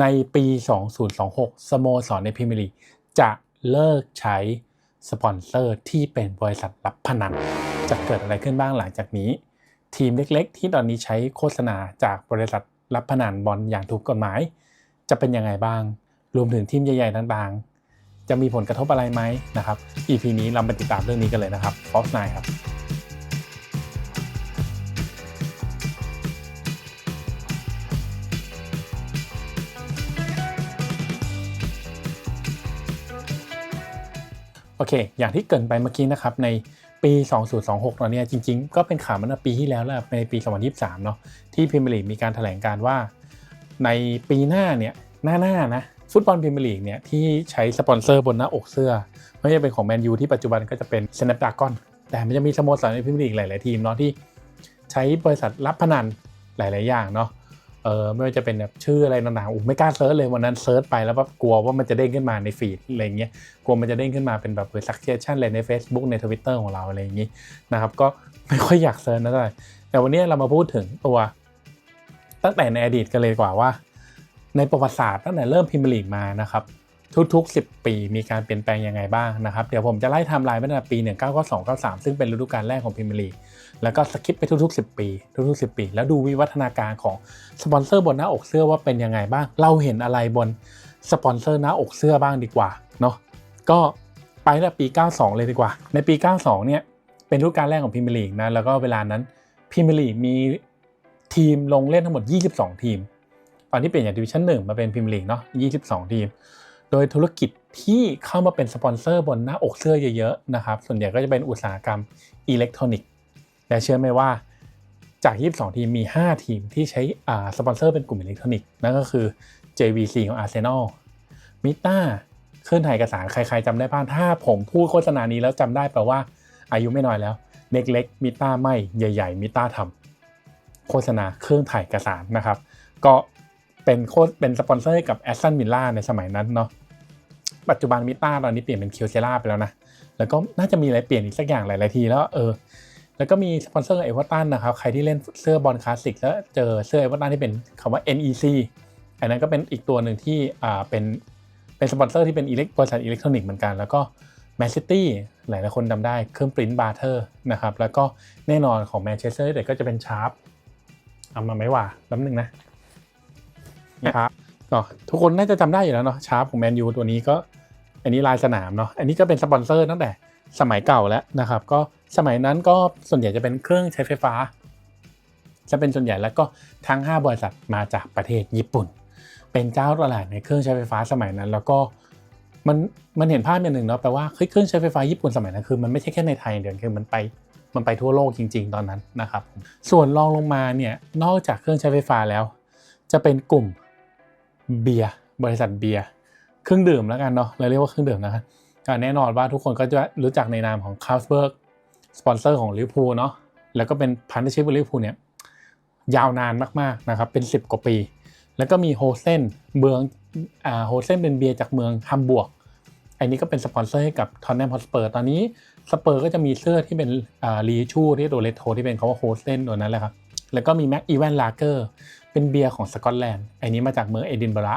ในปี 2026 สโมสรในพรีเมียร์ลีกจะเลิกใช้สปอนเซอร์ที่เป็นบริษัทรับพนัน จะเกิดอะไรขึ้นบ้างหลังจากนี้ ทีมเล็กๆ ที่ตอนนี้ใช้โฆษณาจากบริษัทรับพนันบอลอย่างถูกกฎหมาย จะเป็นยังไงบ้าง รวมถึงทีมใหญ่ๆต่างๆ จะมีผลกระทบอะไรไหมนะครับ EP นี้เราไปติดตามเรื่องนี้กันเลยนะครับ Fox 9ครับ อเค อย่างที่เกินไปเมื่อกี้นะครับ ในปี 2026เราเนี่ยจริงๆ ก็เป็นข่าวมันปีที่แล้วแหละในปี 2023 เนาะที่พรีเมียร์ลีกมีการแถลงการว่า ในปีหน้าเนี่ยหน้าหน้านะฟุตบอลพรีเมียร์ลีกเนี่ยที่ใช้สปอนเซอร์บนหน้าอกเสื้อ ไม่ใช่เป็นของแมนยูที่ปัจจุบันก็จะเป็น Snapdragon แต่มันจะมีสโมสรในพรีเมียร์ลีกหลาย ๆ ทีมเนาะที่ใช้บริษัทรับพนันหลาย ๆ อย่างเนาะ เออไม่ว่าจะเป็นแบบชื่ออะไรต่างๆอุ้ไม่กล้าเซิร์ชเลยวันนั้นเซิร์ชไปแล้วแบบกลัวว่ามันจะเด้งขึ้นมาในฟีดอะไรเงี้ยกลัวมันจะเด้งขึ้นมาเป็นแบบเ s ักเ s ชันเลยใน Facebook ใน Twitter ของเราอะไรอย่างงี้นะครับก็ไม่ค่อยอยากเซิร์ชนะแต่แต่วันนี้เรามาพูดถึงตัว ตั้งแต่ในอดีตกันเลยกว่าว่า ในประวัติศาสตร์ตั้งแต่เริ่มพรีเมียร์ลีกมานะครับทุกๆ 10 ปีมีการเปลี่ยนแปลงยังไงบ้างนะครับ เดี๋ยวผมจะไล่ไทม์ไลน์ไปตั้งแต่ปี 1992 93 ซึ่งเป็นฤดูกาลแรกของพรีเมียร์ลีก แล้วก็สคิปไปทุก ๆ 10 ปี ทุกๆ 10 ปี แล้วดูวิวัฒนาการของสปอนเซอร์บนหน้าอกเสื้อว่าเป็นยังไงบ้าง เราเห็นอะไรบนสปอนเซอร์หน้าอกเสื้อบ้างดีกว่าเนาะก็ไปตั้งแต่ปี 92 เลยดีกว่า ในปี 92 เนี่ยเป็นฤดูกาลแรกของพรีเมียร์ลีกนะแล้วก็เวลานั้นพรีเมียร์ลีกมีทีมลงเล่นทั้งหมด 22 ทีม ตอนที่เปลี่ยนจากดิวิชั่น1มาเป็นพรีเมียร์ลีกเนาะ 22 ทีม โดยธุรกิจที่เข้ามาเป็นสปอนเซอร์บนหน้าอกเสื้อเยอะๆนะครับ ส่วนใหญ่ก็จะเป็นอุตสาหกรรมอิเล็กทรอนิกส์ และเชื่อไหมว่าจาก 22 ทีมมี 5 ทีมที่ใช้สปอนเซอร์เป็นกลุ่มอิเล็กทรอนิกส์นั่นก็คือ JVC ของ Arsenal มิต้าเครื่องถ่ายเอกสารใครๆจำได้บ้างถ้าผมพูดโฆษณานี้แล้วจำได้แปลว่าอายุไม่น้อยแล้วเล็กๆมิต้าไม่ใหญ่ ๆมิต้าทำโฆษณาเครื่องถ่ายเอกสารนะครับ ก็เป็นโคเป็นสปอนเซอร์ให้กับแอสตันวิลล่าในสมัยนั้นเนาะปัจจุบันมิต้าตอนนี้เปลี่ยนเป็นคิวเซล่าไปแล้วนะ แล้วก็น่าจะมีอะไรเปลี่ยนอีกสักอย่างหลาย ๆ ทีแล้วเออ แล้วก็มีสปอนเซอร์เอเวอร์ตันนะครับ ใครที่เล่นเสื้อบอลคลาสสิกแล้วเจอเสื้อเอเวอร์ตันที่เป็นคำว่า NEC อันนั้นก็เป็นอีกตัวหนึ่งที่อ่าเป็นเป็นสปอนเซอร์ที่เป็นอิเล็กบริษัทอิเล็กทรอนิกส์เหมือนกัน แล้วก็แมนซิตี้หลายๆคนจำได้เครื่องปริ้นบาร์เทอร์นะครับแล้วก็แน่นอนของแมนเชสเตอร์เด็กก็จะเป็นชาร์ปเอามาไหมว่าแป๊บนึงนะนะครับก็ทุกคนน่าจะจำได้อยู่แล้วเนาะชาร์ปของแมนยูตัวนี้ก็ อันนี้ลายสนามเนาะอันนี้ก็เป็นสปอนเซอร์ตั้งแต่ สมัยเก่าแล้วนะครับ ก็สมัยนั้นก็ส่วนใหญ่จะเป็นเครื่องใช้ไฟฟ้า จะเป็นส่วนใหญ่แล้วก็ทั้ง 5 บริษัทมาจากประเทศญี่ปุ่น เป็นเจ้าตลาดในเครื่องใช้ไฟฟ้าสมัยนั้น แล้วก็มันมันเห็นภาพอย่างหนึ่งเนาะแปลว่าเครื่องใช้ไฟฟ้าญี่ปุ่นสมัยนั้นคือมันไม่ใช่แค่ในไทยเดียวคือมันไปมันไปทั่วโลกจริง ๆ ตอนนั้นนะครับ ส่วนรองลงมาเนี่ยนอกจากเครื่องใช้ไฟฟ้าแล้ว จะเป็นกลุ่มเบียร์บริษัทเบียร์เครื่องดื่มแล้วกันเนาะเราเรียกว่าเครื่องดื่มนะครับ แน่นอนว่าทุกคนก็จะรู้จักในนามของคาสเบิร์กสปอนเซอร์ของลิเวอร์พูลเนาะแล้วก็เป็นพันธชิพกับลิเวอร์พูลเนี่ยยาวนานมากๆนะครับเป็น 10 กว่าปี แล้วก็มีโฮเซนเมืองอ่าโฮเซนเป็นเบียร์จากเมืองฮัมบวร์กอันนี้ก็เป็นสปอนเซอร์ให้กับทอนแนมฮอสเปอร์ตอนนี้สเปอร์ก็จะมีเสื้อที่เป็นอ่ารีชูที่ตัวเลโทที่เป็นคาว่าโฮเซนตัวนั้นแหละครับแล้วก็มีแม็กอีแวนลาเกอร์เป็นเบียร์ของสกอตแลนด์อันนี้มาจากเมืองเอดินบะระ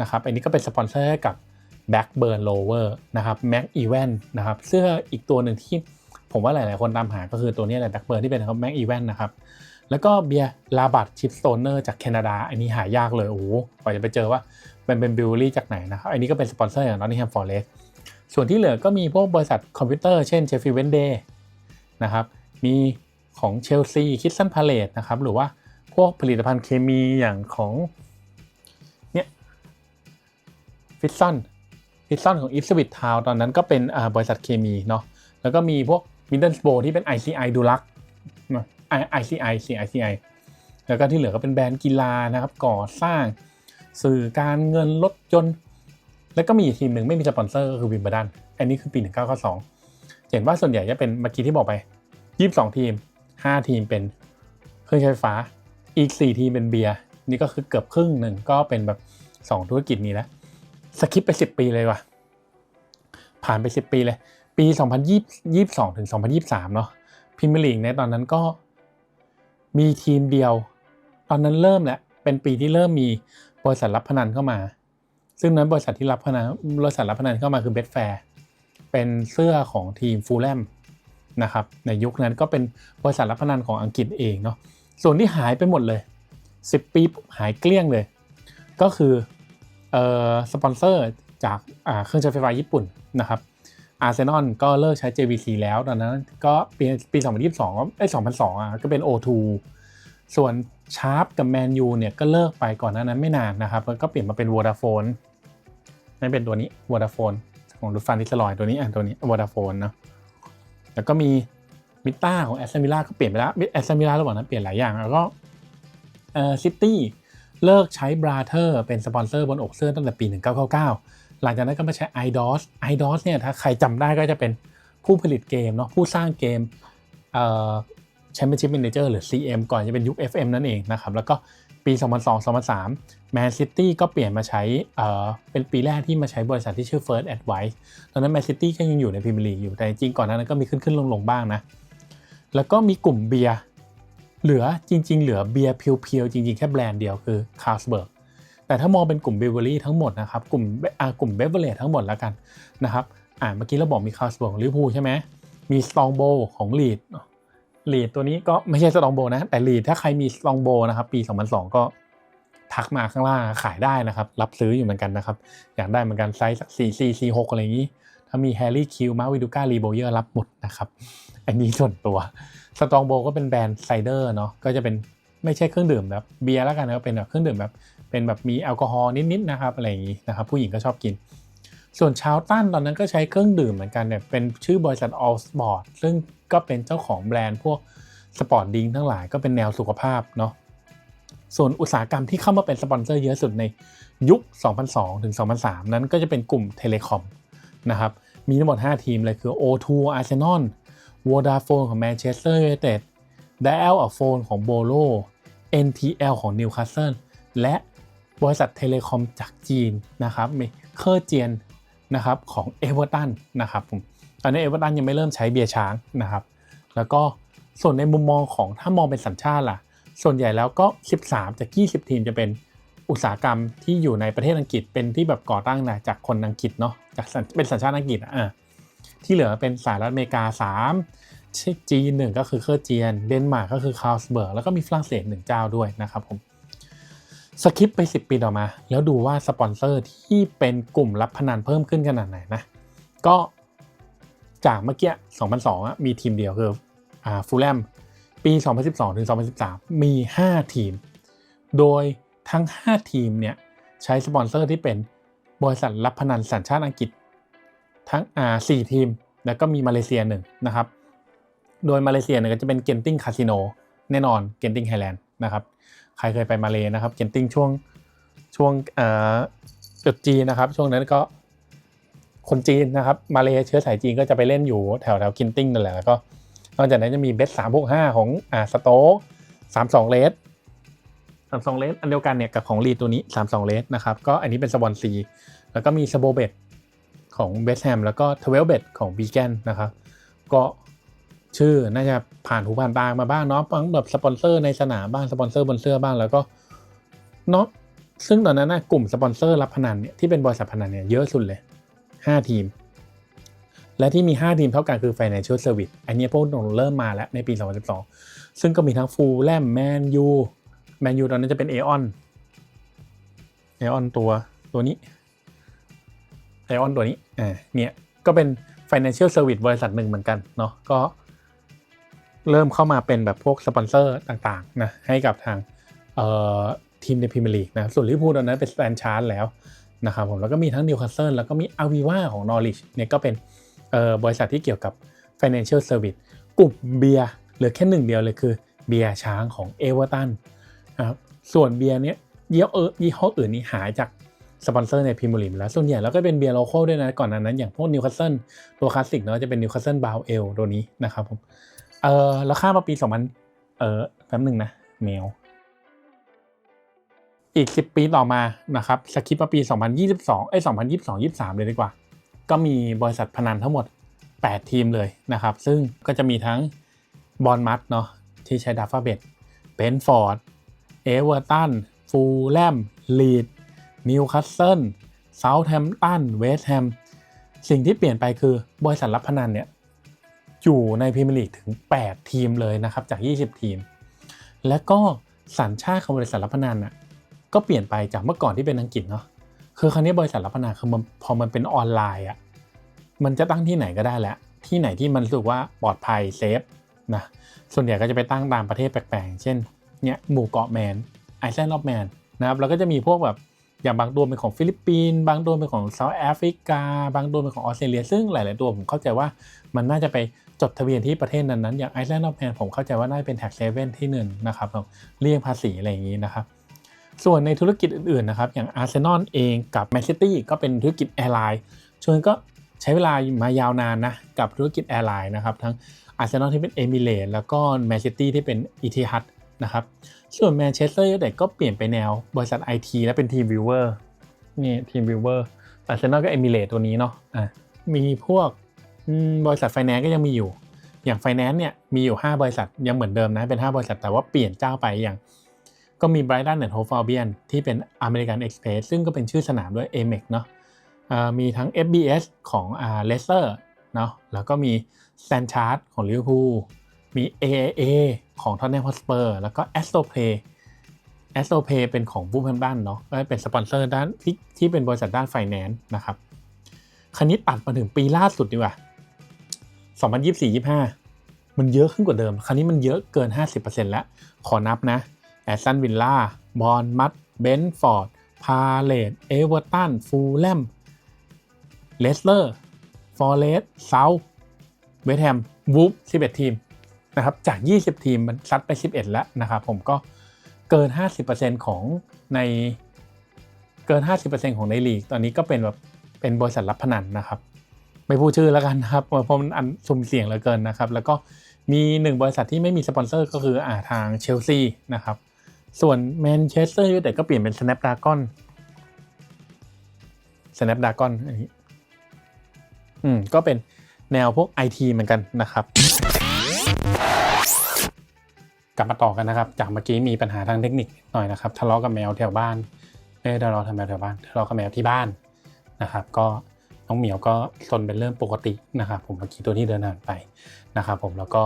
นะครับอันนี้ก็เป็นสปอนเซอร์ให้กับ Blackburn Rover นะครับ Mac Evan นะครับเสื้ออีกตัวหนึ่งที่ผมว่าหลาย ๆ คนตามหาก็คือตัวนี้แหละ Backburn ที่เป็นครับ Mac Evan นะครับ แล้วก็เบียร์ลาบัตชิปสโตเนอร์จากแคนาดา อันนี้หายากเลย โอ้โหกว่าจะไปเจอว่าเป็นเป็นบิวลี่จากไหนนะครับ อันนี้ก็เป็นสปอนเซอร์อย่าง Nottingham Forest ส่วนที่เหลือก็มีพวกบริษัทคอมพิวเตอร์เช่น Sheffield Wednesday นะครับ มีของเชลซีคิดสันพาเลตนะครับ หรือว่าพวกผลิตภัณฑ์เคมีอย่างของเนี่ยฟิตซอ นฟิตซอนของอิสวิตทาวตอนนั้นก็เป็นบริษัทเคมีเนาะแล้วก็มีพวกมิดเดิลสโบที่เป็น ICI ดูลักนะ ICI CICI แล้วก็ที่เหลือก็เป็นแบรนด์กีฬานะครับก่อสร้างสื่อการเงินรถยนต์ แล้วก็มีทีมหนึ่งไม่มีสปอนเซอร์ก็คือวิมเบร์ดันอันนี้คือปี 1992 เห็นว่าส่วนใหญ่จะเป็นเมื่อกี้ที่บอกไป 22 ทีม 5 ทีมเป็นเครื่องใช้ไฟฟ้า อีก 4 ทีมเป็นเบียร์ นี่ก็คือเกือบครึ่งหนึ่งก็เป็นแบบ 2 ธุรกิจนี้แล้ว สคิปไป 10 ปีเลยว่ะ ผ่านไป 10 ปีเลย ปี 2022 ถึง 2023 เนาะพิมพ์ลีกในตอนนั้นก็มีทีมเดียว ตอนนั้นเริ่มแหละเป็นปีที่เริ่มมีบริษัทรับพนันเข้ามา ซึ่งนั้นบริษัทที่รับพนันบริษัทรับพนันเข้ามาคือเบ t แฟร์เป็นเสื้อของทีมฟูลแลมนะครับในยุคนั้นก็เป็นบริษัทรับพนันของอังกฤษเองเนาะส่วนที่หายไปหมดเลย 10 ปีหายเกลี้ยงเลย ก็คือ สปอนเซอร์จากเครื่องใช้ไฟฟ้าญี่ปุ่นนะครับอาร์เซนอลก็เลิกใช้ JVC แล้วตอนนั้นก็ปีปี 2022เอ้2002อะก็เป็น O2 ส่วนชาร์ปกับแมนยูเนี่ยก็เลิกไปก่อนหน้านั้นไม่นานนะครับแล้วก็เปลี่ยนมาเป็น Vodafone นั่นเป็นตัวนี้ Vodafone ของรูฟันดิสลอยตัวนี้อะตัวนี้ Vodafone เนอะแล้วก็มีมิต้าของแอสตันวิลล่าก็เปลี่ยนไปแล้วแอสตันวิลล่าระหว่างนั้นเปลี่ยนหลายอย่างแล้วก็เอ่อซิตี้ เลิกใช้บราเธอร์เป็นสปอนเซอร์บนอกเสื้อตั้งแต่ปี 1999 หลังจากนั้นก็มาใช้ iDOS iDOS เนี่ยถ้าใครจำได้ก็จะเป็นผู้ผลิตเกมเนาะผู้สร้างเกมเอ่อ Championship Manager หรือ CM ก่อนจะเป็นยุค FM นั่นเองนะครับแล้วก็ปี 2002-2003 Man City ก็เปลี่ยนมาใช้เอ่อเป็นปีแรกที่มาใช้บริษัทที่ชื่อ First Advice ตอนนั้น Man City ก็ยังอยู่ในพรีเมียร์ลีกอยู่แต่จริงๆก่อนหน้านั้นก็มีขึ้นๆลงๆบ้างนะแล้วก็มีกลุ่มเบียร์ เหลือจริง ๆ เหลือเบียร์เพียวๆจริง ๆ แค่แบรนด์เดียวคือ Carlsberg แต่ถ้ามองเป็นกลุ่มเบเวอรี่ทั้งหมดนะครับกลุ่มอ่ากลุ่มเบเวอร์เลทั้งหมดแล้วกันนะครับอ่าเมื่อกี้เราบอกมีคาสเบิร์กของลิเวอร์พูลใช่ไหมมีสตองโบของลีดลีดตัวนี้ก็ไม่ใช่สตองโบนะ แต่ลีดถ้าใครมีสตองโบนะครับปี 2002 ก็ทักมาข้างล่างขายได้นะครับ รับซื้ออยู่เหมือนกันนะครับ อยากได้เหมือนกันไซส์สัก4 4 4 6อะไรอย่างนี้ ถ้ามีแฮร์รี่คิวมาวิดูก้ารีโบเยอร์รับหมดนะครับ อันนี้ส่วนตัวสตองโบก็เป็นแบรนด์ไซเดอร์เนาะก็จะเป็นไม่ใช่เครื่องดื่มแบบเบียร์แล้วกันนะเป็นแบบเครื่องดื่มแบบเป็นแบบมีแอลกอฮอล์นิดๆนะครับอะไรอย่างนี้นะครับผู้หญิงก็ชอบกิน ส่วนชาวตั้นตอนนั้นก็ใช้เครื่องดื่มเหมือนกันเนี่ยเป็นชื่อบริษัท All Sport ซึ่งก็เป็นเจ้าของแบรนด์พวกสปอร์ตดิงทั้งหลายก็เป็นแนวสุขภาพเนาะส่วนอุตสาหกรรมที่เข้ามาเป็นสปอนเซอร์เยอะสุดในยุค 2002 ถึง 2003 นั้นก็จะเป็นกลุ่มเทเลคอมนะครับ มีทั้งหมด 5 ทีมเลยคือ O2 Arsenal Vodafone ของ Manchester United Dial of Phone ของ Bolo NTL ของ Newcastle และบริษัทเทเลคอมจากจีนนะครับมีเคอร์เจียนนะครับของเอเวอร์ตันนะครับผมตอนนี้เอเวอร์ตันยังไม่เริ่มใช้เบียร์ช้างนะครับ แล้วก็ส่วนในมุมมองของถ้ามองเป็นสัญชาติล่ะ ส่วนใหญ่แล้วก็ 13 จาก 20 ทีมจะเป็น อุตสาหกรรมที่อยู่ในประเทศอังกฤษเป็นที่แบบก่อตั้งนะจากคนอังกฤษเนาะจากเป็นสัญชาติอังกฤษอะที่เหลือเป็นสหรัฐอเมริกา 3 จีนหนึ่งก็คือเคอร์เจียน เดนมาร์กก็คือคาร์ลสเบิร์กแล้วก็มีฝรั่งเศสหนึ่งเจ้าด้วยนะครับผมสคิปไป 10 ปีต่อมา แล้วดูว่าสปอนเซอร์ที่เป็นกลุ่มรับพนันเพิ่มขึ้นขนาดไหนนะ ก็จากเมื่อกี้ 2002อะมีทีมเดียวคืออ่าฟูลแลมปี 2012 ถึง 2013 มี 5 ทีม โดย ทั้ง 5 ทีมเนี่ยใช้สปอนเซอร์ที่เป็นบริษัทรับพนันสัญชาติอังกฤษ ทั้งอ่า4ทีม แล้วก็มีมาเลเซียหนึ่งนะครับ โดยมาเลเซียเนี่ยก็จะเป็นเกนติ้งคาสิโนแน่นอนเกนติ้งไฮแลนด์นะครับใครเคยไปมาเลนะครับเกนติ้งช่วงช่วงเอ่อจุดจีนะครับ ช่วงนั้นก็คนจีนนะครับ มาเลเชื้อสายจีนก็จะไปเล่นอยู่แถวแถวกินติ้งนั่นแหละแล้วก็นอกจากนั้นจะมีเบสสามหกห้าของอ่าสโต๊สามสองเลส สามสองเลสอันเดียวกันเนี่ยกับของลีดตัวนี้สามสองเลสนะครับ ก็อันนี้เป็นสปอนซีแล้วก็มีสโบเบตของเบสแฮมแล้วก็ทเวลเบตของบีแกนนะครับ ก็ชื่อน่าจะผ่านหูผ่านตามาบ้างเนาะทั้งแบบสปอนเซอร์ในสนามบ้างสปอนเซอร์บนเสื้อบ้างแล้วก็เนาะซึ่งตอนนั้นนะกลุ่มสปอนเซอร์รับพนันเนี่ยที่เป็นบริษัทพนันเนี่ยเยอะสุดเลย 5 ทีม และที่มี 5 ทีมเท่ากันคือ Financial Service อันนี้พวกเราเริ่มมาแล้วในปี 2012 ซึ่งก็มีทั้งฟูลแลมแมนยู แมนยูตอนนั้นจะเป็นเอออนเอออนตัวตัวนี้เอออนตัวนี้อ่าเนี่ยก็เป็น Financial Service บริษัทหนึ่งเหมือนกันเนาะก็เริ่มเข้ามาเป็นแบบพวกสปอนเซอร์ต่างๆนะให้กับทางทีมในพรีเมียร์ลีกนะส่วนลิเวอร์พูลตอนนั้นเป็นแฟรนไชส์แล้วนะครับผมแล้วก็มีทั้งนิวคาสเซิลแล้วก็มีอาวีวาของนอริชเนี่ยก็เป็นบริษัทที่เกี่ยวกับ Financial Service กลุ่มเบียร์เหลือแค่หนึ่งเดียวเลยคือเบียร์ช้างของเอเวอร์ตัน นะครับส่วนเบียร์เนี้ยยี่ห้อเออยี่ห้ออื่นนี่หายจากสปอนเซอร์ในพรีเมียร์ลีกแล้วส่วนใหญ่แล้วก็เป็นเบียร์โลคอลด้วยนะก่อนหน้านั้นอย่างพวกนิวคาสเซิลตัวคลาสสิกเนาะจะเป็นนิวคาสเซิลบาวเอลตัวนี้นะครับผมเออแล้วข้ามมาปี2000เออแป๊บหนึ่งนะแมวอีก 10 ปีต่อมานะครับสคิปมาปี 2022เอ้ย2022 23 เลยดีกว่า ก็มีบริษัทพนันทั้งหมด 8 ทีมเลยนะครับ ซึ่งก็จะมีทั้งบอลมัดเนาะที่ใช้ดัฟฟาเบตเบนฟอร์ด เอเวอร์ตัน ฟูลแลม ลีด นิวคาสเซิล เซาท์แฮมป์ตัน เวสต์แฮม สิ่งที่เปลี่ยนไปคือบริษัทรับพนันเนี่ยอยู่ในพรีเมียร์ลีกถึง 8 ทีมเลยนะครับจาก 20 ทีม และก็สัญชาติของบริษัทรับพนันอะก็เปลี่ยนไปจากเมื่อก่อนที่เป็นอังกฤษเนาะคือครั้นี้บริษัทรับพนันคือมันพอมันเป็นออนไลน์อะมันจะตั้งที่ไหนก็ได้แหละ ที่ไหนที่มันรู้สึกว่าปลอดภัยเซฟนะส่วนใหญ่ก็จะไปตั้งตามประเทศแปลกๆ เช่น เนี่ยหมู่เกาะแมนไอแลนด์ออฟแมนนะครับแล้วก็จะมีพวกแบบอย่างบางตัวเป็นของฟิลิปปินส์บางตัวเป็นของเซาท์แอฟริกา บางตัวเป็นของออสเตรเลียซึ่งหลาย ๆ ตัวผมเข้าใจว่ามันน่าจะไปจดทะเบียนที่ประเทศนั้น ๆ อย่างไอแลนด์ออฟแมนผมเข้าใจว่าน่าจะเป็นแท็กเซเว่นที่หนึ่งนะครับเลี่ยงภาษีอะไรอย่างนี้นะครับ ส่วนในธุรกิจอื่น ๆ นะครับ อย่างอาร์เซนอลเองกับแมนซิตี้ก็เป็นธุรกิจแอร์ไลน์ชวนก็ใช้เวลามายาวนานนะกับธุรกิจแอร์ไลน์นะครับทั้งอาร์เซนอลที่เป็นเอมิเรตแล้วก็แมนซิตี้ที่เป็นอีทิฮัด นะครับส่วนแมนเชสเตอร์ยูไนเต็ดก็เปลี่ยนไปแนวบริษัทไอทีและเป็นทีมวิวเวอร์นี่ทีมวิวเวอร์อาร์เซนอลก็เอมิเรตตัวนี้เนาะอะมีพวกบริษัทไฟแนนซ์ก็ยังมีอยู่ อย่างไฟแนนซ์เนี่ยมีอยู่ 5 บริษัทยังเหมือนเดิมนะเป็น 5 บริษัทแต่ว่าเปลี่ยนเจ้าไปอย่าง ก็มี Brighton and Hove Albion ที่เป็น American Express ซึ่งก็เป็นชื่อสนามด้วย Amex เนาะมีทั้ง FBS ของอ่า Leicester เนาะแล้วก็มี Stanchart ของ Liverpool มี AAA ของ Tottenham Hotspur แล้วก็ Astroplay Astroplay เป็นของ Wolverhampton เนาะก็เป็นสปอนเซอร์ด้านที่ที่เป็นบริษัทด้านไฟแนนซ์นะครับ คันนี้ตัดมาถึงปีล่าสุดดีกว่า2024-25 มันเยอะขึ้นกว่าเดิมคราวนี้มันเยอะเกิน 50%แล้ว ขอนับนะแอสตันวิลล่าบอลมัดเบนฟอร์ดพาเลตเอเวอร์ตันฟูลแลมเลสเลอร์ฟอร์เรสเซาท์เวสแฮมวูฟ11 ทีม นะครับจาก 20 ทีมมันซัดไป 11 แล้วนะครับผมก็เกิน 50%ของในเกิน 50%ของในลีก ตอนนี้ก็เป็นแบบเป็นบริษัทรับพนันนะครับ ไม่พูดชื่อแล้วกันนะครับเพราะมันอันสุ่มเสี่ยงเหลือเกินนะครับ แล้วก็มีหนึ่งบริษัทที่ไม่มีสปอนเซอร์ก็คืออ่าทางเชลซีนะครับ ส่วนแมนเชสเตอร์ยูไนเต็ดก็เปลี่ยนเป็น Snapdragon Snapdragon อันนี้อืมก็เป็นแนวพวก IT เหมือนกันนะครับ กลับมาต่อกันนะครับ จากเมื่อกี้มีปัญหาทางเทคนิคหน่อยนะครับทะเลาะกับแมวแถวบ้านไม่ได้ทะเลาะกับแมวแถวบ้านทะเลาะกับแมวที่บ้านนะครับ ก็น้องเหมียวก็ซนเป็นเรื่องปกตินะครับ ผมเมื่อกี้ตัวที่เดินผ่านไปนะครับ ผมแล้วก็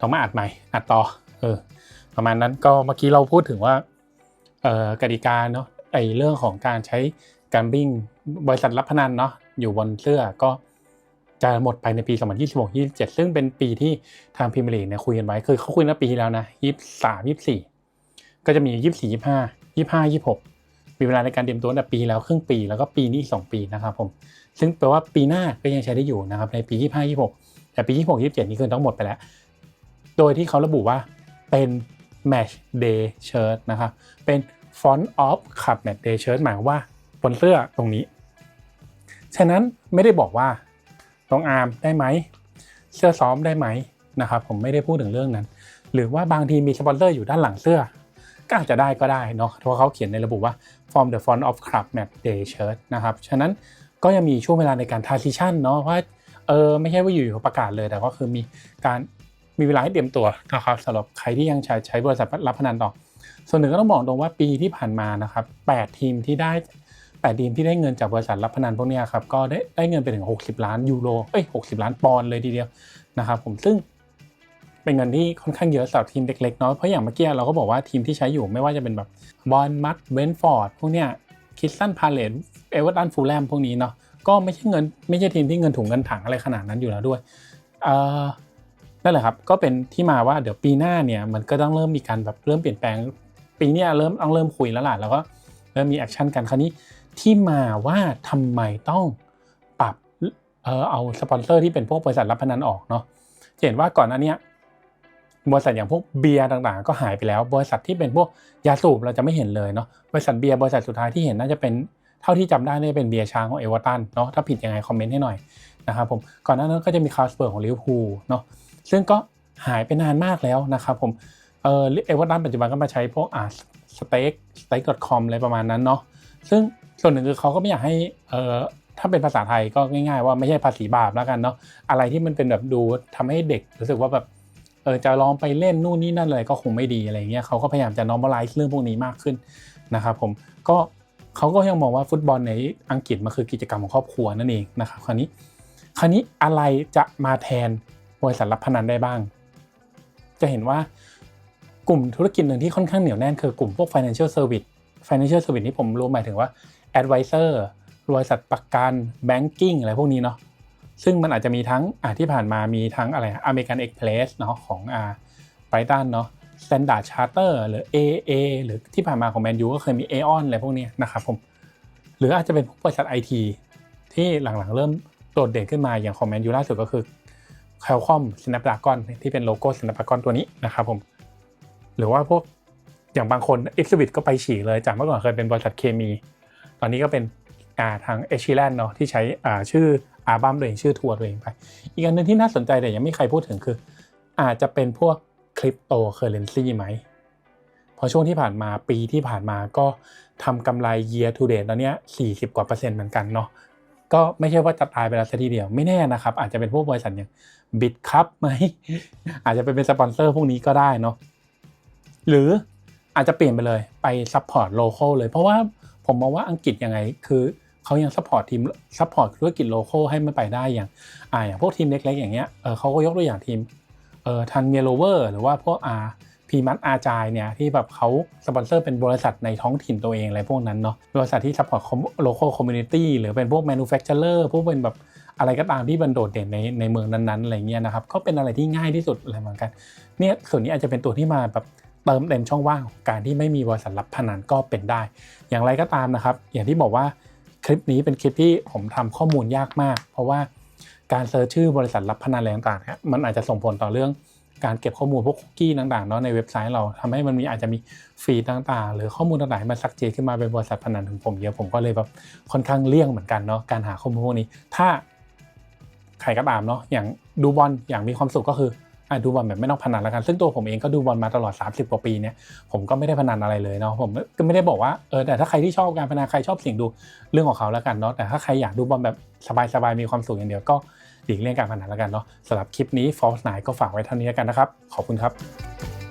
ต้องมาอัดใหม่อัดต่อเออประมาณนั้นก็เมื่อกี้เราพูดถึงว่าเอ่อกติกาเนาะไอเรื่องของการใช้การบิ้งบริษัทรับพนันเนาะอยู่บนเสื้อก็ จะหมดไปในปี 2026-27 ซึ่งเป็นปีที่ทางพรีเมียร์ลีเนี่ยคุยกันไว้ คือเขาคุยในปีที่แล้วนะ23 24 ก็จะมี 24 25 25 26 มีเวลาในการเตรียมตัวตั้งแต่ปีแล้วครึ่งปี แล้วก็ปีนี้อีก 2 ปีนะครับผม ซึ่งแปลว่าปีหน้าก็ยังใช้ได้อยู่นะครับในปี 25 26 แต่ปี 26 27 นี้คือต้องหมดไปแล้ว โดยที่เขาระบุว่าเป็น match day shirt นะครับ เป็น font of club match day shirt หมายว่าบนเสื้อตรงนี้ ฉะนั้นไม่ได้บอกว่า ตรงอาร์มได้ไหม เสื้อซ้อมได้ไหมนะครับผมไม่ได้พูดถึงเรื่องนั้น หรือว่าบางทีมีสปอนเซอร์อยู่ด้านหลังเสื้อ ก็อาจจะได้ก็ได้เนาะเพราะเขาเขียนในระบุว่า from the front of club match day shirt นะครับฉะนั้นก็ยังมีช่วงเวลาในการ transition เนาะว่าเออไม่ใช่ว่าอยู่ๆประกาศเลยแต่ก็คือมีการมีเวลาให้เตรียมตัวนะครับสำหรับใครที่ยังใช้ใช้บริษัทรับพนันต่อ ส่วนหนึ่งก็ต้องบอกตรงว่าปีที่ผ่านมานะครับ8ทีมที่ได้ 8ทีมที่ได้เงินจากบริษัทรับพนันพวกนี้ครับก็ได้ได้เงินไปถึง 60 ล้านยูโรเอ้ย60 ล้านปอนด์เลยทีเดียวนะครับผมซึ่งเป็นเงินที่ค่อนข้างเยอะสำหรับทีมเล็กๆเนาะเพราะอย่างเมื่อกี้เราก็บอกว่าทีมที่ใช้อยู่ไม่ว่าจะเป็นแบบบอลมัดเวนฟอร์ดพวกเนี้ยคิสตันพาเลตเอเวอร์ตันฟูลแลมพวกนี้เนาะก็ไม่ใช่เงินไม่ใช่ทีมที่เงินถุงเงินถังอะไรขนาดนั้นอยู่แล้วด้วยเอ่อนั่นแหละครับก็เป็นที่มาว่าเดี๋ยวปีหน้าเนี่ยมันก็ต้องเริ่มมีการแบบเริ่มเปลี่ยนแปลงปีนี้เริ่มต้องเริ่มคุยแล้วล่ะแล้วก็เริ่มมีแอคชั่นกันคราวนี้ ที่มาว่าทำไมต้องปรับเออเอาสปอนเซอร์ที่เป็นพวกบริษัทรับพนันออกเนาะเห็นว่าก่อนหน้านี้บริษัทอย่างพวกเบียร์ต่างๆ ก็หายไปแล้ว บริษัทที่เป็นพวกยาสูบเราจะไม่เห็นเลยเนาะบริษัทเบียร์บริษัทสุดท้ายที่เห็นน่าจะเป็นเท่าที่จำได้น่าจะเป็นเบียร์ช้างของเอเวอร์ตันเนาะถ้าผิดยังไงคอมเมนต์ให้หน่อยนะครับผมก่อนหน้านั้นก็จะมีคาสเปอร์ของลิเวอร์พูลเนาะซึ่งก็หายไปนานมากแล้วนะครับผมเออเอเวอร์ตันปัจจุบันก็มาใช้พวกอ่าสเต็กสเต็ก .com อะไรประมาณนั้นเนาะซึ่ง ส่วนหนึ่งคือเขาก็ไม่อยากให้เออถ้าเป็นภาษาไทยก็ง่ายๆว่าไม่ใช่ภาษีบาปแล้วกันเนาะอะไรที่มันเป็นแบบดูทำให้เด็กรู้สึกว่าแบบเออจะลองไปเล่นนู่นนี่นั่นเลยก็คงไม่ดีอะไรเงี้ยเขาก็พยายามจะ normalize เรื่องพวกนี้มากขึ้นนะครับผมก็เขาก็ยังมองว่าฟุตบอลในอังกฤษมันคือกิจกรรมของครอบครัวนั่นเองนะครับคราวนี้คราวนี้อะไรจะมาแทนบริษัทรับพนันได้บ้าง จะเห็นว่ากลุ่มธุรกิจหนึ่งที่ค่อนข้างเหนียวแน่นคือกลุ่มพวก financial service financial service นี่ผมรู้หมายถึงว่า advisor บริษัทประกัน banking อะไรพวกนี้เนาะซึ่งมันอาจจะมีทั้งอ่าที่ผ่านมามีทั้งอะไร American Express เนาะของอ่าไบรตันเนาะ Standard Charter หรือ AA หรือที่ผ่านมาของ Man U ก็เคยมี Aon อะไรพวกนี้นะครับผมหรืออาจจะเป็นพวกบริษัท IT ที่หลังๆเริ่มโดดเด่นขึ้นมาอย่างของ Man U ล่าสุดก็คือ Qualcomm Snapdragon ที่เป็นโลโก้ Snapdragon ตัวนี้นะครับผมหรือว่าพวกอย่างบางคน Exhibit ก็ไปฉี่เลยจากเมื่อก่อนเคยเป็นบริษัทเคมี ตอนนี้ก็เป็นาทางเอชิแลนเนาะที่ใช้ชื่ออัลบั้มตัวเองชื่อทัวร์ตัวเองไป อีกอันหนึ่งที่น่าสนใจแต่ยังไม่ใครพูดถึงคือ อาจจะเป็นพวกคริปโตเคอเรนซีไหมพราะช่วงที่ผ่านมาปีที่ผ่านมาก็ทำกำไร year to date แล้วเนี้40 กว่าเปอร์เซ็นต์เหมือนกันเนาะก็ไม่ใช่ว่าจะตายไปแล้วซะทีเดียวไม่แน่นะครับ อาจจะเป็นพวกบริษัทอย่างบิตคัพไหมอาจจะเป็นสปอนเซอร์พวกนี้ก็ได้เนาะหรืออาจจะเปลี่ยนไปเลยไปซัพพอร์ตโลเคอลเลย เพราะว่า ผมมองว่าอังกฤษยังไงคือเขายังซัพพอร์ตทีมซัพพอร์ตธุรกิจโลเคอลให้มันไปได้อย่างอ่าอย่างพวกทีมเล็กๆอย่างเงี้ยเออเขาก็ยกตัวอย่างทีมเออทันเมียโลเวอร์หรือว่าพวกอาพีมัตอาจายเนี่ยที่แบบเขาสปอนเซอร์เป็นบริษัทในท้องถิ่นตัวเองอะไรพวกนั้นเนาะบริษัทที่ซัพพอร์ตโลเคอลคอมมูนิตี้หรือเป็นพวกแมนูแฟคเจอร์พวกเป็นแบบอะไรก็ตามที่มันโดดเด่นในในเมืองนั้นๆอะไรเงี้ยนะครับก็เป็นอะไรที่ง่ายที่สุดอะไรเหมือนกันเนี่ยส่วนนี้อาจจะเป็นตัวที่มาแบบ เติมเต็มช่องว่างการที่ไม่มีบริษัทรับพนันก็เป็นได้ อย่างไรก็ตามนะครับ อย่างที่บอกว่าคลิปนี้เป็นคลิปที่ผมทำข้อมูลยากมาก เพราะว่าการเซิร์ชชื่อบริษัทรับพนันอะไรต่างๆเนี่ยมันอาจจะส่งผลต่อเรื่องการเก็บข้อมูลพวกคุกกี้ต่างๆเนาะในเว็บไซต์เราทำให้มันมีอาจจะมีฟีดต่างๆ หรือข้อมูลต่างๆมันซักเจขึ้นมาเป็นบริษัทพนันถึงผมเยอะผมก็เลยแบบค่อนข้างเลี่ยงเหมือนกันเนาะการหาข้อมูลพวกนี้ ถ้าใครก็ตามเนาะอย่างดูบอลอย่างมีความสุขก็คือ ดูบอลแบบไม่ต้องพนันแล้วกัน ซึ่งตัวผมเองก็ดูบอลมาตลอด 30 กว่าปีเนี่ยผมก็ไม่ได้พนันอะไรเลยเนาะผมก็ไม่ได้บอกว่าเออแต่ถ้าใครที่ชอบการพนันใครชอบเสี่ยงดูเรื่องของเขาแล้วกันเนาะแต่ถ้าใครอยากดูบอลแบบสบายๆมีความสุขอย่างเดียวก็หลีกเลี่ยงการพนันแล้วกันเนาะสำหรับคลิปนี้ False 9ก็ฝากไว้เท่านี้แล้วกันนะครับขอบคุณครับ